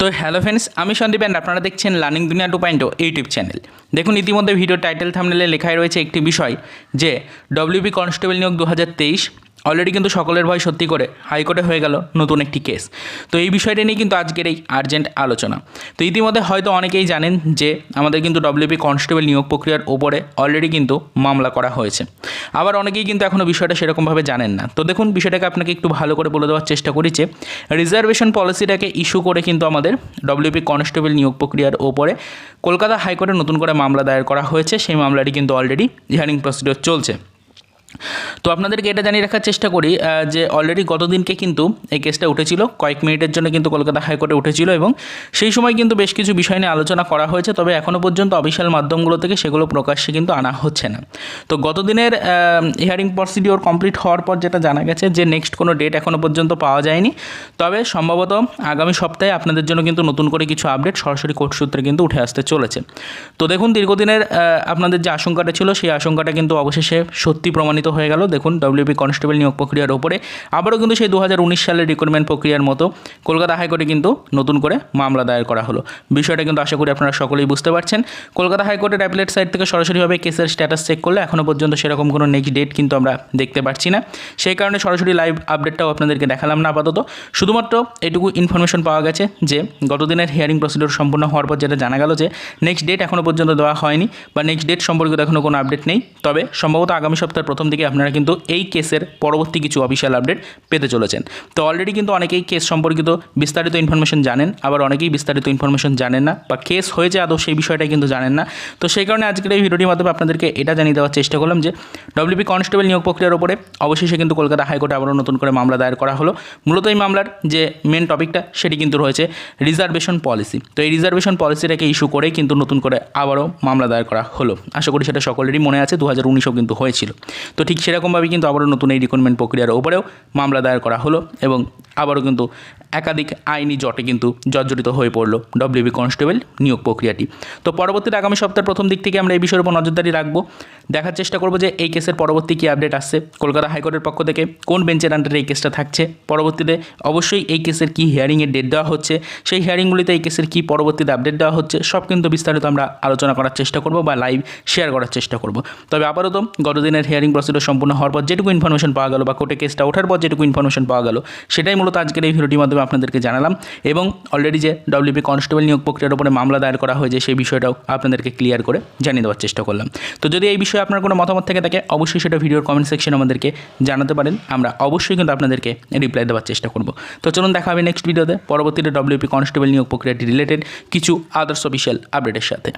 তো hello friends, আমি Sandeep and আপনারা দেখছেন লার্নিং দুনিয়া টু পয়েন্ট ইউটিউব চ্যানেল। দেখুন, ইতিমধ্যে ভিডিও টাইটেল থামনেলে লেখাই রয়েছে একটি বিষয় যে ডব্লিউবি কনস্টেবল নিয়োগ দু হাজার তেইশ অলরেডি কিন্তু সকলের ভয় সত্যি করে হাইকোর্টে হয়ে গেল নতুন একটি কেস। তো এই বিষয়টা নিয়ে কিন্তু আজকের এই আর্জেন্ট আলোচনা। তো ইতিমধ্যে হয়তো অনেকেই জানেন যে আমাদের কিন্তু ডব্লিউপি কনস্টেবল নিয়োগ প্রক্রিয়ার ওপরে অলরেডি কিন্তু মামলা করা হয়েছে। আবার অনেকেই কিন্তু এখনও বিষয়টা সেরকমভাবে জানেন না। তো দেখুন, বিষয়টাকে আপনাকে একটু ভালো করে বলে দেওয়ার চেষ্টা করি যে রিজার্ভেশন পলিসিটাকে ইস্যু করে কিন্তু আমাদের ডব্লিউপি কনস্টেবল নিয়োগ প্রক্রিয়ার ওপরে কলকাতা হাইকোর্টে নতুন করে মামলা দায়ের করা হয়েছে। সেই মামলাটি কিন্তু অলরেডি হিয়ারিং প্রসিডিওর চলছে। তো আপনাদেরকে এটা জানিয়ে রাখার চেষ্টা করি যে অলরেডি গতদিনকে কিন্তু এই কেসটা উঠেছিল, কয়েক মিনিটের জন্য কিন্তু কলকাতা হাইকোর্টে উঠেছিল এবং সেই সময় কিন্তু বেশ কিছু বিষয় নিয়ে আলোচনা করা হয়েছে, তবে এখনও পর্যন্ত অফিসিয়াল মাধ্যমগুলো থেকে সেগুলো প্রকাশ্যে কিন্তু আনা হচ্ছে না। তো গতদিনের হিয়ারিং প্রসিডিওর কমপ্লিট হওয়ার পর যেটা জানা গেছে যে নেক্সট কোনো ডেট এখনও পর্যন্ত পাওয়া যায়নি, তবে সম্ভবত আগামী সপ্তাহে আপনাদের জন্য কিন্তু নতুন করে কিছু আপডেট সরাসরি কোর্ট সূত্রে কিন্তু উঠে আসতে চলেছে। তো দেখুন, দীর্ঘদিনের আপনাদের যে আশঙ্কাটা ছিল, সেই আশঙ্কাটা কিন্তু অবশেষে সত্যি প্রমাণিত হয়ে গেল। দেখুন ডব্লিউপি কনস্টেবল নিয়োগ প্রক্রিয়ার ওপরে। আবারও কিন্তু সেই দু হাজার উনিশ সালের রিক্রুটমেন্ট প্রক্রিয়ার মতো কলকাতা হাইকোর্টে কিন্তু নতুন করে মামলা দায়ের করা হলো। বিষয়টা কিন্তু আশা করি আপনারা সকলেই বুঝতে পারছেন। কলকাতা হাইকোর্টের অ্যাপিলেট সাইট থেকে সরাসরিভাবে কেসের স্ট্যাটাস চেক করলে এখনও পর্যন্ত সেরকম কোনো নেক্সট ডেট কিন্তু আমরা দেখতে পাচ্ছি না। সেই কারণে সরাসরি লাইভ আপডেটটাও আপনাদেরকে দেখালাম না আপাতত। শুধুমাত্র এটুকু ইনফরমেশন পাওয়া গেছে যে, গতদিনের হিয়ারিং প্রসিডিওর সম্পূর্ণ হওয়ার পর যেটা জানা গেল যে নেক্সট ডেট এখনও পর্যন্ত দেওয়া হয়নি বা নেক্সট ডেট সম্পর্কিত এখনও কোনো আপডেট নেই। তবে সম্ভবত আগামী সপ্তাহের প্রথম দিকে আপনারা কিন্তু এই কেসের পরবর্তী কিছু অফিসিয়াল আপডেট পেতে চলেছেন। তো অলরেডি কিন্তু অনেকেই কেস সম্পর্কিত বিস্তারিত ইনফরমেশন জানেন, আবার অনেকেই বিস্তারিত ইনফরমেশন জানেন না বা কেস হয়েছে আদৌ সেই বিষয়টা কিন্তু জানেন না। তো সেই কারণে আজকের এই ভিডিওটির মাধ্যমে আপনাদেরকে এটা জানিয়ে দেওয়ার চেষ্টা করলাম যে ডব্লিউপি কনস্টেবল নিয়োগ প্রক্রিয়ার উপরে অবশেষে কিন্তু কলকাতা হাইকোর্টে আবারও নতুন করে মামলা দায়ের করা হলো। মূলত এই মামলার যে মেন টপিকটা সেটি কিন্তু রয়েছে রিজার্ভেশন পলিসি তো এই রিজার্ভেশন পলিসিটাকে ইস্যু করেই কিন্তু নতুন করে আবারও মামলা দায়ের করা হলো। আশা করি সেটা সকলেরই মনে আছে, দু হাজার কিন্তু হয়েছিল। তো ঠিক সেরকমভাবেই কিন্তু আবারও নতুন এই রিক্রুটমেন্ট প্রক্রিয়ার ওপরেও মামলা দায়ের করা হলো এবং আবারও কিন্তু একাধিক আইনি জটে কিন্তু জর্জরিত হয়ে পড়ল ডব্লিউবি কনস্টেবল নিয়োগ প্রক্রিয়াটি। তো পরবর্তীতে আগামী সপ্তাহের প্রথম দিক থেকে আমরা এই বিষয়ের উপর নজরদারি রাখব। দেখার চেষ্টা করব যে এই কেসের পরবর্তী কী আপডেট আসছে। কলকাতা হাইকোর্টের পক্ষ থেকে কোন বেঞ্চের আন্ডারে এই কেসটা থাকছে। পরবর্তীতে অবশ্যই এই কেসের কী হিয়ারিংয়ের ডেট দেওয়া হচ্ছে, সেই হিয়ারিংগুলিতে এই কেসের কী পরবর্তীতে আপডেট দেওয়া হচ্ছে, সব কিন্তু বিস্তারিত আমরা আলোচনা করার চেষ্টা করব বা লাইভ শেয়ার করার চেষ্টা করব। তবে আপাতত গতদিনের হিয়ারিং প্রসিডিওর সম্পূর্ণ হওয়ার পর যেটুকু ইনফরমেশন পাওয়া গেল বা কোর্টে কেসটা ওঠার পর যেটুকু ইনফরমেশন পাওয়া গেল, সেটাই মূলত আজকের এই ভিডিওটির মাধ্যমে আপনাদেরকে জানালাম এবং অলরেডি যে ডব্লিউপি কনস্টেবল নিয়োগ প্রক্রিয়ার উপরে মামলা দায়ের করা হয়েছে সেই বিষয়টাও আপনাদেরকে ক্লিয়ার করে জানিয়ে দেওয়ার চেষ্টা করলাম। তো যদি এই বিষয়ে আপনার কোনো মতামত থেকে থাকে, অবশ্যই সেটা ভিডিওর কমেন্ট সেকশনে আমাদেরকে জানাতে পারেন। আমরা অবশ্যই কিন্তু আপনাদেরকে রিপ্লাই দেওয়ার চেষ্টা করব। তো চলুন দেখা হবে নেক্সট ভিডিওতে পরবর্তীতে ডব্লিউপি কনস্টেবল নিয়োগ প্রক্রিয়াটি রিলেটেড কিছু আদার্স অফিসিয়াল আপডেটের সাথে।